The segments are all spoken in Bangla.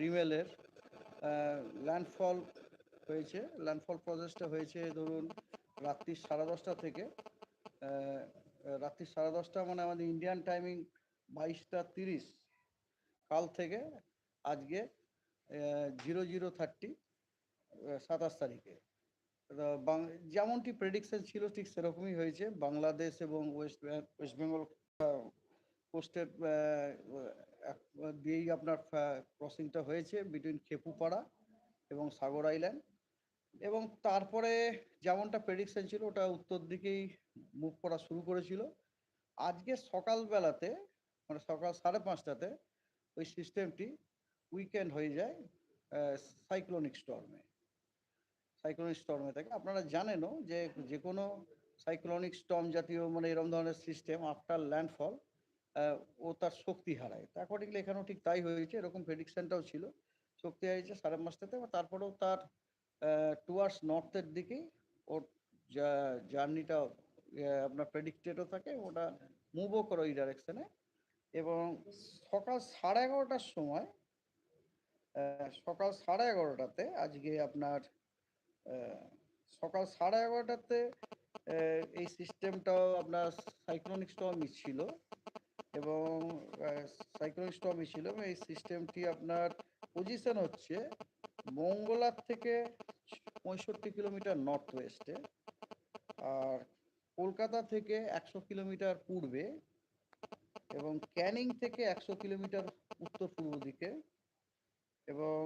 রিমেলের ল্যান্ডফল হয়েছে ল্যান্ডফল প্রসেসটা হয়েছে ধরুন রাত্রি সাড়ে দশটা থেকে রাত্রি সাড়ে দশটা মানে আমাদের ইন্ডিয়ান টাইমিং বাইশটা তিরিশ কাল থেকে আজকে জিরো জিরো থার্টি সাতাশ তারিখে। যেমনটি প্রেডিকশন ছিল ঠিক সেরকমই হয়েছে। বাংলাদেশ এবং ওয়েস্ট ওয়েস্ট বেঙ্গল কোস্টের দিয়েই আপনার ক্রসিংটা হয়েছে বিটুইন খেপুপাড়া এবং সাগর আইল্যান্ড এবং তারপরে যেমনটা প্রেডিকশন ছিল, ওটা উত্তর দিকেই মুভ করা শুরু করেছিল। আজকে সকালবেলাতে মানে সকাল সাড়ে পাঁচটাতে ওই সিস্টেমটি উইকেন্ড হয়ে যায় সাইক্লোনিক স্টর্মে সাইক্লোনিক স্টর্মে থাকে। আপনারা জানেনও যে যে কোনো সাইক্লোনিক স্টর্ম জাতীয় মানে এরকম ধরনের সিস্টেম আফটার ল্যান্ডফল ও তার শক্তি হারায়। তা অ্যাকর্ডিংলি এখানেও ঠিক তাই হয়েছে, এরকম প্রেডিকশনটাও ছিল। শক্তি হারিয়েছে সাড়ে পাঁচটাতে এবং তারপরেও তার টুয়ার্ডস নর্থের দিকেই ওর যা জার্নিটা আপনার প্রেডিক্টেডও থাকে, ওটা মুভও করে ওই ডাইরেকশনে এবং সকাল সাড়ে এগারোটার সময় সকাল সাড়ে এগারোটাতে, আজকে আপনার সকাল সাড়ে এগারোটাতে এই সিস্টেমটাও আপনার সাইক্লোনিক স্টর্মই ছিল এবং সাইক্লোনিক স্টর্মই ছিল এবং এই সিস্টেমটি আপনার পজিশন হচ্ছে মঙ্গলার থেকে পঁয়ষট্টি কিলোমিটার নর্থ ওয়েস্টে আর কলকাতা থেকে একশো কিলোমিটার পূর্বে এবং ক্যানিং থেকে একশো কিলোমিটার উত্তর পূর্ব দিকে এবং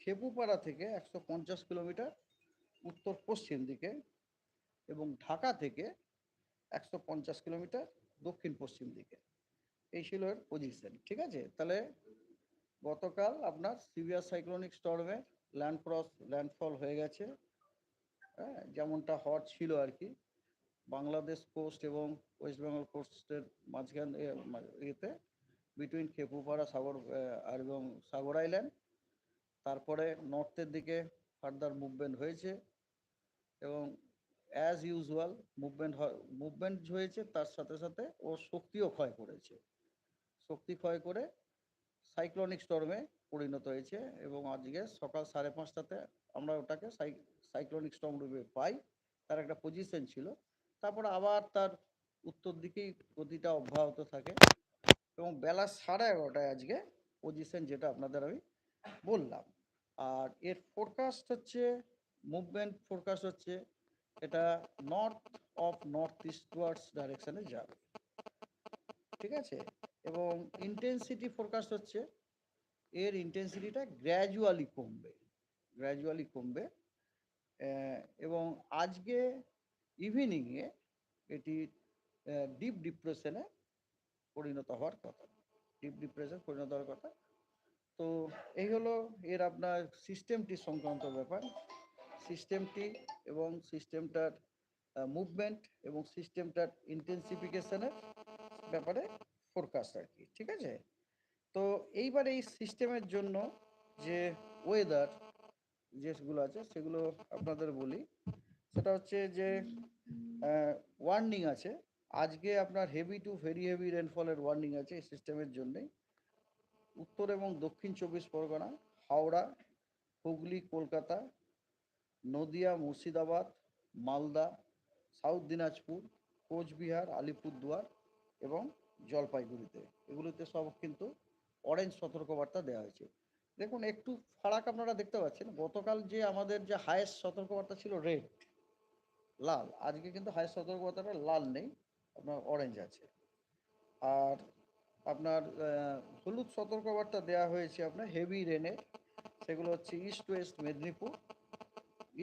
খেপুপাড়া থেকে একশো পঞ্চাশ কিলোমিটার উত্তর পশ্চিম দিকে এবং ঢাকা থেকে একশো পঞ্চাশ কিলোমিটার দক্ষিণ পশ্চিম দিকে। এই ছিল এর পজিশন ঠিক আছে? তাহলে গতকাল আপনার সিভিয়ার সাইক্লোনিক স্টর্মে ল্যান্ড ক্রস ল্যান্ডফল হয়ে গেছে। হ্যাঁ যেমনটা হট ছিল আর কি। বাংলাদেশ কোস্ট এবং ওয়েস্ট বেঙ্গল কোস্টের মাঝখান ইয়েতে বিটুইন খেপুপাড়া সাগর আর এবং সাগর আইল্যান্ড তারপরে নর্থের দিকে ফার্দার মুভমেন্ট হয়েছে এবং অ্যাজ ইউজুয়াল মুভমেন্ট মুভমেন্ট হয়েছে, তার সাথে সাথে ও শক্তিও ক্ষয় করেছে। শক্তি ক্ষয় করে সাইক্লোনিক স্টর্মে পরিণত হয়েছে এবং আজকে সকাল সাড়ে পাঁচটাতে আমরা ওটাকে সাইক্লোনিক স্টর্ম রূপে পাই। তার একটা পজিশন ছিল। তারপর আবার তার উত্তর দিকেই গতিটা অব্যাহত থাকে এবং বেলা সাড়ে এগারোটায় আজকে পজিশন যেটা আপনাদের আমি বললাম। আর এর ফোরকাস্ট হচ্ছে মুভমেন্ট ফোরকাস্ট হচ্ছে, এটা north of north east towards ডাইরেকশনে যাবে। ঠিক আছে? এবং ইন্টেন্সিটি ফোরকাস্ট হচ্ছে, এর ইন্টেন্সিটিটা গ্র্যাজুয়ালি কমবে গ্র্যাজুয়ালি কমবে এবং আজকে ইভিনিংয়ে এটি ডিপ ডিপ্রেশনে পরিণত হওয়ার কথা ডিপ ডিপ্রেশন পরিণত হওয়ার কথা। তো এই হলো এর আপনার সিস্টেমটি সংক্রান্ত ব্যাপার। সিস্টেমটি এবং সিস্টেমটার মুভমেন্ট এবং সিস্টেমটার ইন্টেন্সিফিকেশনের ব্যাপারে ফোরকাস্ট আর কি ঠিক আছে? তো এইবার এই সিস্টেমের জন্য যে ওয়েদার যেগুলো আছে সেগুলো আপনাদের বলি। সেটা হচ্ছে যে ওয়ার্নিং আছে। আজকে আপনার হেভি টু ভেরি হেভি রেনফলের ওয়ার্নিং আছে এই সিস্টেমের জন্যেই। উত্তর এবং দক্ষিণ চব্বিশ পরগনা, হাওড়া, হুগলি, কলকাতা, নদিয়া, মুর্শিদাবাদ, মালদা সাউথ দিনাজপুর, কোচবিহার, আলিপুরদুয়ার এবং জলপাইগুড়িতে। এগুলোতে সব কিন্তু অরেঞ্জ সতর্কবার্তা দেওয়া হয়েছে। দেখুন, একটু ফারাক আপনারা দেখতে পাচ্ছেন, গতকাল যে আমাদের যে হায়েস্ট সতর্কবার্তা ছিল রেড লাল, আজকে কিন্তু হায়েস্ট সতর্কবার্তাটা লাল নেই, আপনার অরেঞ্জ আছে। আর আপনার হলুদ সতর্কবার্তা দেওয়া হয়েছে আপনার হেভি রেনের সেগুলো হচ্ছে east west Medinipur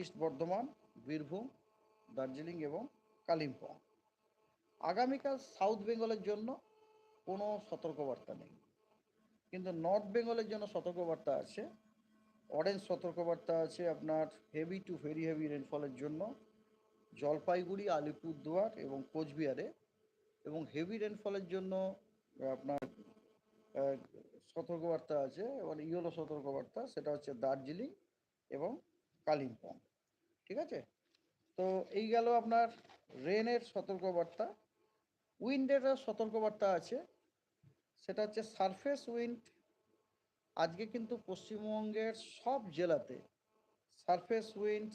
east Bardhaman, Birbhum, Darjeeling এবং কালিম্পং। আগামীকাল সাউথ বেঙ্গলের জন্য কোনো সতর্কবার্তা নেই। কিন্তু নর্থ বেঙ্গলের জন্য সতর্কবার্তা আছে। অরেঞ্জ সতর্কবার্তা আছে আপনার হেভি টু ভেরি হেভি রেনফলের জন্য। জলপাইগুড়ি, আলিপুরদুয়ার এবং কোচবিহারে এবং হেভি রেনফলের জন্য আপনার সতর্কবার্তা আছে। মানে ইয়েলো সতর্কবার্তা, সেটা হচ্ছে দার্জিলিং এবং কালিম্পং। ঠিক আছে? তো এই গেল আপনার রেনের সতর্কবার্তা। উইন্ডেরও সতর্কবার্তা আছে। সেটা হচ্ছে সারফেস উইন্ড আজকে কিন্তু পশ্চিমবঙ্গের সব জেলাতে সারফেস উইন্ড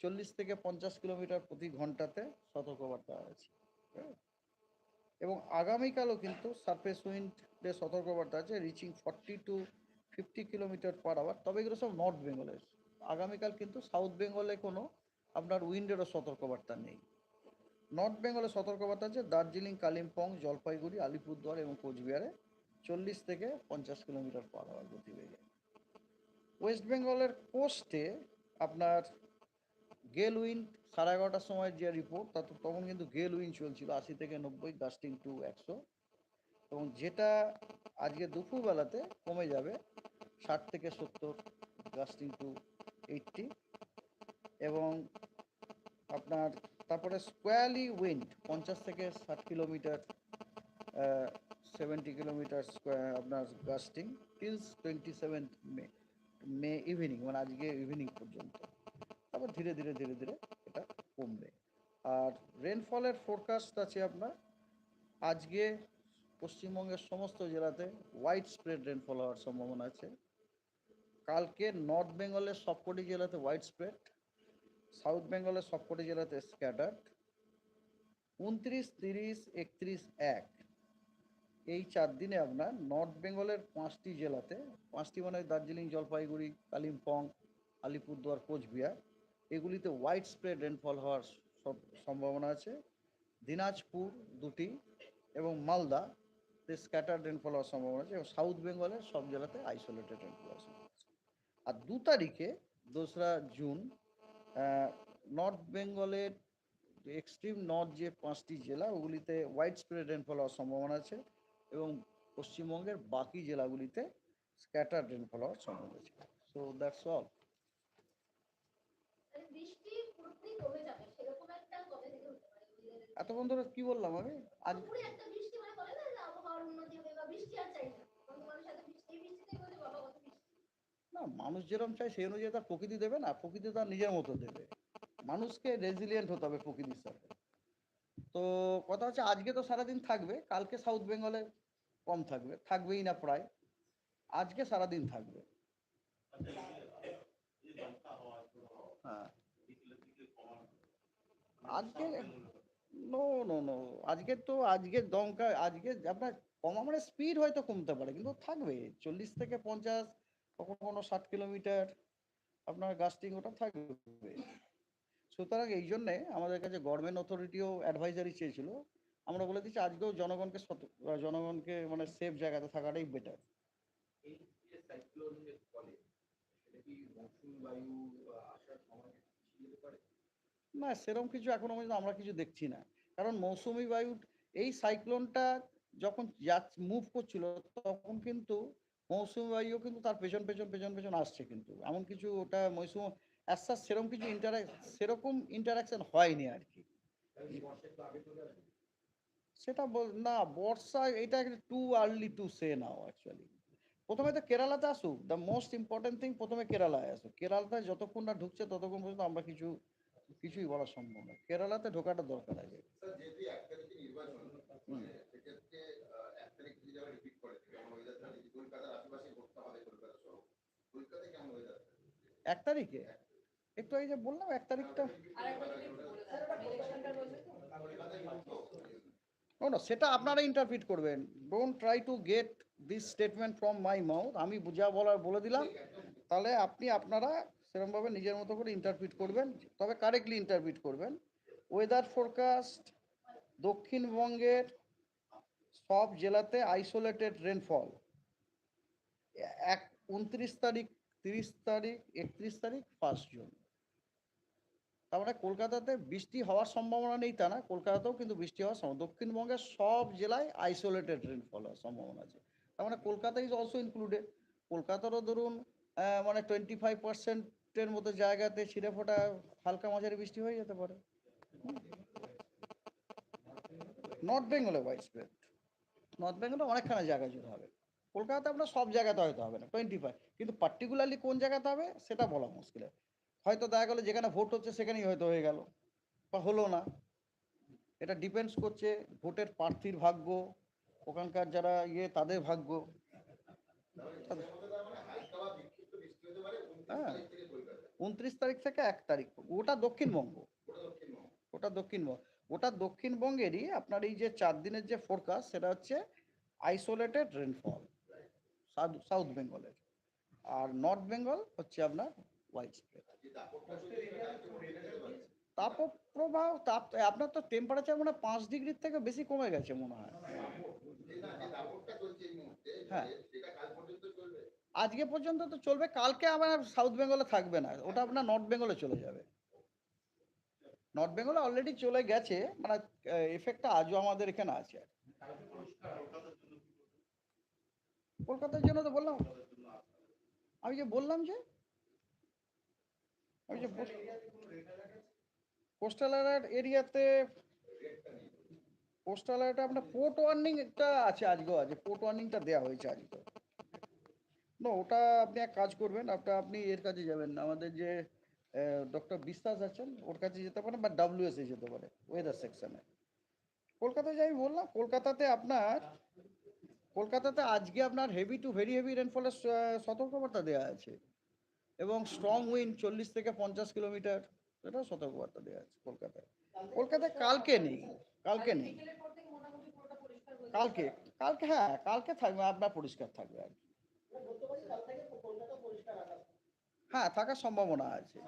চল্লিশ থেকে পঞ্চাশ কিলোমিটার প্রতি ঘন্টাতে সতর্কবার্তা আছে হ্যাঁ? এবং আগামীকালও কিন্তু সারফেস উইন্ডের সতর্কবার্তা আছে reaching forty to fifty kilometre per hour তবে এগুলো সব নর্থ বেঙ্গলের আগামীকাল কিন্তু সাউথ বেঙ্গলে কোনো আপনার উইন্ডেরও সতর্কবার্তা নেই নর্থ বেঙ্গলের সতর্কবার্তা আছে, দার্জিলিং, কালিম্পং, জলপাইগুড়ি, আলিপুরদুয়ার এবং কোচবিহারে চল্লিশ থেকে পঞ্চাশ কিলোমিটার পার আওয়ার গতিবেগে। ওয়েস্ট বেঙ্গলের কোস্টে আপনার গেল উইন্ড সাড়ে এগারোটার সময় যে রিপোর্ট তাতে তখন কিন্তু গেল উইন্ড চলছিল আশি থেকে নব্বই গাস্টিং টু একশো। এবং যেটা আজকে দুপুরবেলাতে কমে যাবে, ষাট থেকে সত্তর গাস্টিং টু এইটটি। এবং আপনার তারপরে স্কোয়ারলি উইন্ড পঞ্চাশ থেকে ষাট কিলোমিটার সেভেন্টি কিলোমিটার স্কোয়ার আপনার gusting till twenty seven May May evening মানে আজকে ইভিনিং পর্যন্ত। তারপর ধীরে ধীরে ধীরে ধীরে এটা কমবে। আর রেনফলের ফোরকাস্ট আছে আপনার, আজকে পশ্চিমবঙ্গের সমস্ত জেলাতে হোয়াইট স্প্রেড রেনফল হওয়ার সম্ভাবনা আছে। কালকে নর্থ বেঙ্গলের সবকটি জেলাতে হোয়াইট স্প্রেড সাউথ বেঙ্গলের সবকটি জেলাতে স্ক্যাটার্ড উনত্রিশ, তিরিশ, একত্রিশ, এক। এই চার দিনে আপনার নর্থ বেঙ্গলের পাঁচটি জেলাতে, পাঁচটি মানে দার্জিলিং, জলপাইগুড়ি, কালিম্পং, আলিপুরদুয়ার, কোচবিহার, এগুলিতে হোয়াইট স্প্রেড রেনফল হওয়ার সব সম্ভাবনা আছে। দিনাজপুর দুটি এবং মালদা স্ক্যাটার রেনফল হওয়ার সম্ভাবনা আছে এবং সাউথ বেঙ্গলের সব জেলাতে আইসোলেটেড রেনফল আছে। আর দু তারিখে, দোসরা জুন নর্থ বেঙ্গলের এক্সট্রিম নর্থ যে পাঁচটি জেলা ওগুলিতে হোয়াইট স্প্রেড রেনফল হওয়ার সম্ভাবনা আছে এবং পশ্চিমবঙ্গের বাকি জেলাগুলিতে স্ক্যাটার রেনফল হওয়ার সম্ভাবনা আছে। সো দ্যাটস অল মানে বৃষ্টি পুরোপুরি কমে যাবে সেরকম একটা কবে থেকে হতে পারে? weather এর? এতক্ষণ ধরে কি বললাম আমি? আজ পুরোপুরি একটা বৃষ্টি মানে বলে না যে আবহাওয়ার উন্নতি হবে বা বৃষ্টি আর চাই না তখন মানুষ এত বৃষ্টি এই বৃষ্টিতে বলে বাবা কত বৃষ্টি না, মানুষ যেরকম চায় সেই অনুযায়ী তার প্রকৃতি দেবে না, প্রকৃতি তার নিজের মতো দেবে। মানুষকে রেজিলিয়েন্ট হতে হবে প্রকৃতির সাথে। তো কথা হচ্ছে আজকে তো সারাদিন থাকবে, কালকে সাউথ বেঙ্গলে কম থাকবে, থাকবেই না প্রায়। আজকে সারাদিন থাকবে। হ্যাঁ। আজকে নো নো নো আজকে তো, আজকে দমকা, আজকে আপনার কমা মানে স্পিড হয়তো কমতে পারে, কিন্তু থাকবে। চল্লিশ থেকে পঞ্চাশ কখনো কখনো ষাট কিলোমিটার আপনার গাস্টিং ওটা থাকবে। সুতরাং এই জন্যে আমাদের কাছে গভর্নমেন্ট অথরিটিও অ্যাডভাইজারি চেয়েছিল। আমরা বলে দিচ্ছি আজকেও জনগণকে জনগণকে মানে সেফ জায়গাতে থাকাটাই বেটার না সেরকম কিছু এখনও পর্যন্ত আমরা কিছু দেখছি না। কারণ মৌসুমি বায়ু এই সাইক্লোনটা যখন মুভ করছিল তখন কিন্তু মৌসুমি বায়ুও কিন্তু তার পেছন পেছন পেছন পেছন আসছে কিন্তু। এমন কিছু ওটা মৌসুম আস্তে সেরকম কিছু ইন্টারাক সেরকম ইন্টারাকশন হয়নি আর কি। সেটা বল- না বর্ষা এটা too early to say now actually প্রথমে তো কেরালাতে আসুক দ্য মোস্ট ইম্পর্টেন্ট থিং প্রথমে কেরালায় আসুক। কেরালাতে যতক্ষণ না ঢুকছে ততক্ষণ পর্যন্ত আমরা কিছু কিছুই বলা সম্ভব না। কেরালাতে ঢোকাটা দরকার আছে স্যার যেহেতু এক তারিখে নির্বাচন মানে সেক্ষেত্রে আহ, এক তারিখ যদি আবার রিপিট করে কেমন ওয়েদার থাকে যে কলকাতার আশেপাশে করতে হবে কলকাতা সহ কলকাতায় কেমন ওয়েদার এক তারিখে? একটু এই যে বললাম, এক তারিখটা। নো না, সেটা আপনারা ইন্টারপ্রিট করবেন। Don't try to get this statement from my mouth আমি যা বলার, বলে দিলাম। তাহলে আপনি, আপনারা সেরকমভাবে নিজের মতো করে ইন্টারপ্রিট করবেন। তবে কারেক্টলি ইন্টারপ্রিট করবেন। ওয়েদার ফোরকাস্ট দক্ষিণবঙ্গের সব জেলাতে আইসোলেটেড রেনফল এক, উনত্রিশ তারিখ তিরিশ তারিখ, একত্রিশ তারিখ ফার্স্ট জুন। তার মানে কলকাতাতে বৃষ্টি হওয়ার সম্ভাবনা নেই তা না, কলকাতাতেও কিন্তু বৃষ্টি হওয়ার সম্ভাবনা। দক্ষিণবঙ্গের সব জেলায় আইসোলেটেড রেনফল হওয়ার সম্ভাবনা আছে। তার মানে কলকাতা ইজ অলসো ইনক্লুডেড কলকাতারও ধরুন মানে টোয়েন্টি ফাইভ পার্সেন্টের মতো জায়গাতে ছিঁড়ে ফোটা হালকা মাঝারি বৃষ্টি হয়ে যেতে পারে। নর্থ বেঙ্গলে হোয়াইট স্প্রেড নর্থ বেঙ্গলে অনেকখানি জায়গা জুড়ে হবে। কলকাতাতে আপনার সব জায়গাতে হয়তো হবে না টোয়েন্টি ফাইভ কিন্তু পার্টিকুলারলি কোন জায়গাতে হবে, সেটা বলা মুশকিল। হয়তো দেখা গেলো যেখানে ভোট হচ্ছে, সেখানেই হয়তো হয়ে গেল। বা হলো না। এটা ডিপেন্ডস করছে ভোটের প্রার্থীর ভাগ্য, ওখানকার যারা ইয়ে তাদের ভাগ্য। হ্যাঁ। উনত্রিশ তারিখ থেকে এক তারিখ ওটা দক্ষিণবঙ্গ। ওটা দক্ষিণবঙ্গ। ওটা দক্ষিণবঙ্গেরই আপনার এই যে চার দিনের যে ফোরকাস্ট সেটা হচ্ছে আইসোলেটেড রেনফল সাউথ বেঙ্গলের। আর নর্থ বেঙ্গল হচ্ছে আপনার হোয়াইট স্প্রেড। তাপপ্রবাহ, তাপ, আপনার তো টেম্পারেচার মনে হয় পাঁচ ডিগ্রির থেকে বেশি কমে গেছে মনে হয়। হ্যাঁ। আজকে পর্যন্ত তো চলবে, কালকে আবার সাউথ বেঙ্গলে থাকবে না, ওটা আপনার নর্থ বেঙ্গলে চলে যাবে। নর্থ বেঙ্গলে অলরেডি চলে গেছে মানে এফেক্টটা আজও আমাদের এখানে আছে। কলকাতার জন্য তো বললাম। আমি যে বললাম যে, আমি যে কোস্টাল এরিয়াতে আপনার পোর্ট ওয়ার্নিংটা আছে আছে পোর্ট ওয়ার্নিংটা দেওয়া হয়েছে আজকে না ওটা আপনি এক কাজ করবেন আপনার আপনি এর কাছে যাবেন আমাদের যে ডক্টর বিশ্বাস আছেন, ওর কাছে যেতে পারেন বা ডাব্লিউএসএ যেতে পারে ওয়েদার সেকশনে কলকাতায় যাই বললাম, কলকাতাতে আপনার কলকাতাতে আজকে আপনার হেভি টু ভেরি হেভি রেনফলের সতর্কবার্তা দেওয়া আছে। এবং স্ট্রং উইন্ড চল্লিশ থেকে পঞ্চাশ কিলোমিটার এটা সতর্কবার্তা দেওয়া আছে কলকাতায়। কলকাতায় কালকে নেই কালকে নেই। কালকে কালকে হ্যাঁ কালকে থাকবে আপনার পরিষ্কার থাকবে আর কি। হ্যাঁ থাকার সম্ভাবনা আছে।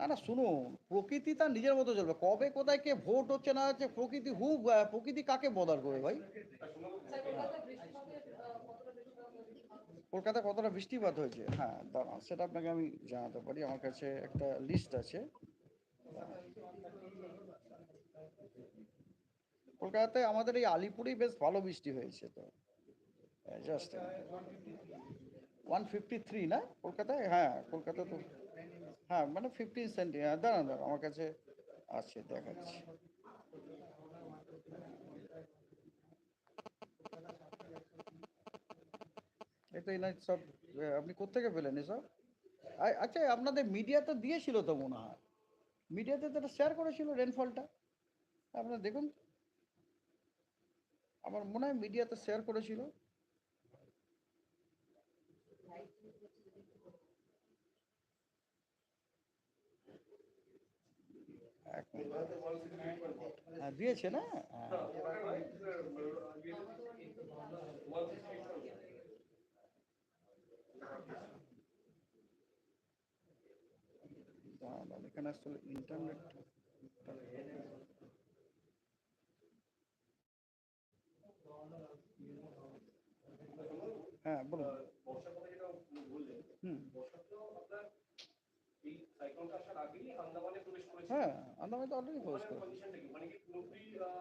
না না, শুনুন, প্রকৃতি তার নিজের মতো চলবে। কবে কোথায় কে ভোট হচ্ছে না হচ্ছে, প্রকৃতি হু প্রকৃতি কাকে বদার করবে ভাই? কলকাতায় কতটা বৃষ্টিপাত হয়েছে? হ্যাঁ দাঁড়ান, সেটা আপনাকে আমি জানাতে পারি। আমার কাছে একটা লিস্ট আছে। কলকাতায় আমাদের এই আলিপুরেই বেশ ভালো বৃষ্টি হয়েছে তো। জাস্ট ওয়ান ফিফটি থ্রি না? কলকাতায়? হ্যাঁ কলকাতা তো হ্যাঁ মানে ফিফটিন সেন্টি হ্যাঁ দাঁড়ান দাঁড়ান, আমার কাছে আছে, দেখাচ্ছি। এটা না সব আপনি কোত্থেকে পেলেন এসব? আচ্ছা আপনাদের মিডিয়াতে দিয়েছিল তো মনে হয়। মিডিয়াতে তো এটা শেয়ার করেছিল রেনফলটা আপনারা দেখুন। আমার মনে হয় মিডিয়াতে শেয়ার করেছিল এক মিনিট। হ্যাঁ দিয়েছে না হ্যাঁ দাঁড়ান, এখানে আসলে ইন্টারনেট হ্যাঁ বলুন বর্ষার কথা যেটা বললেন হুম বর্ষা তো আপনার এই সাইক্লোনটা আসার আগেই আন্দামানে প্রবেশ করেছে হ্যাঁ আন্দামানে তো অলরেডি প্রবেশ করে মানে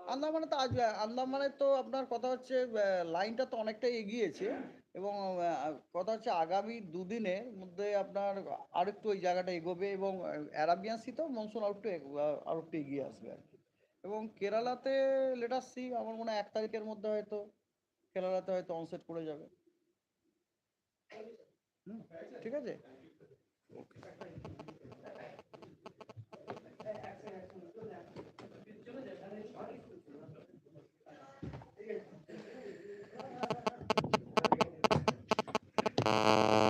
আন্দামানে তো আজ আন্দামানে তো আপনার কথা হচ্ছে লাইনটা তো অনেকটাই এগিয়েছে এবং কথা হচ্ছে আগামী দুদিনের মধ্যে আপনার আরেকটু ওই জায়গাটা এগোবে এবং অ্যারাবিয়ান সি তো মনসুন আরেকটু আরেকটু এগিয়ে আসবে আর কি। এবং কেরালাতে লেটার সি আমার মনে হয় এক তারিখের মধ্যে হয়তো কেরালাতে হয়তো অনসেট করে যাবে। হুম ঠিক আছে? Thank you.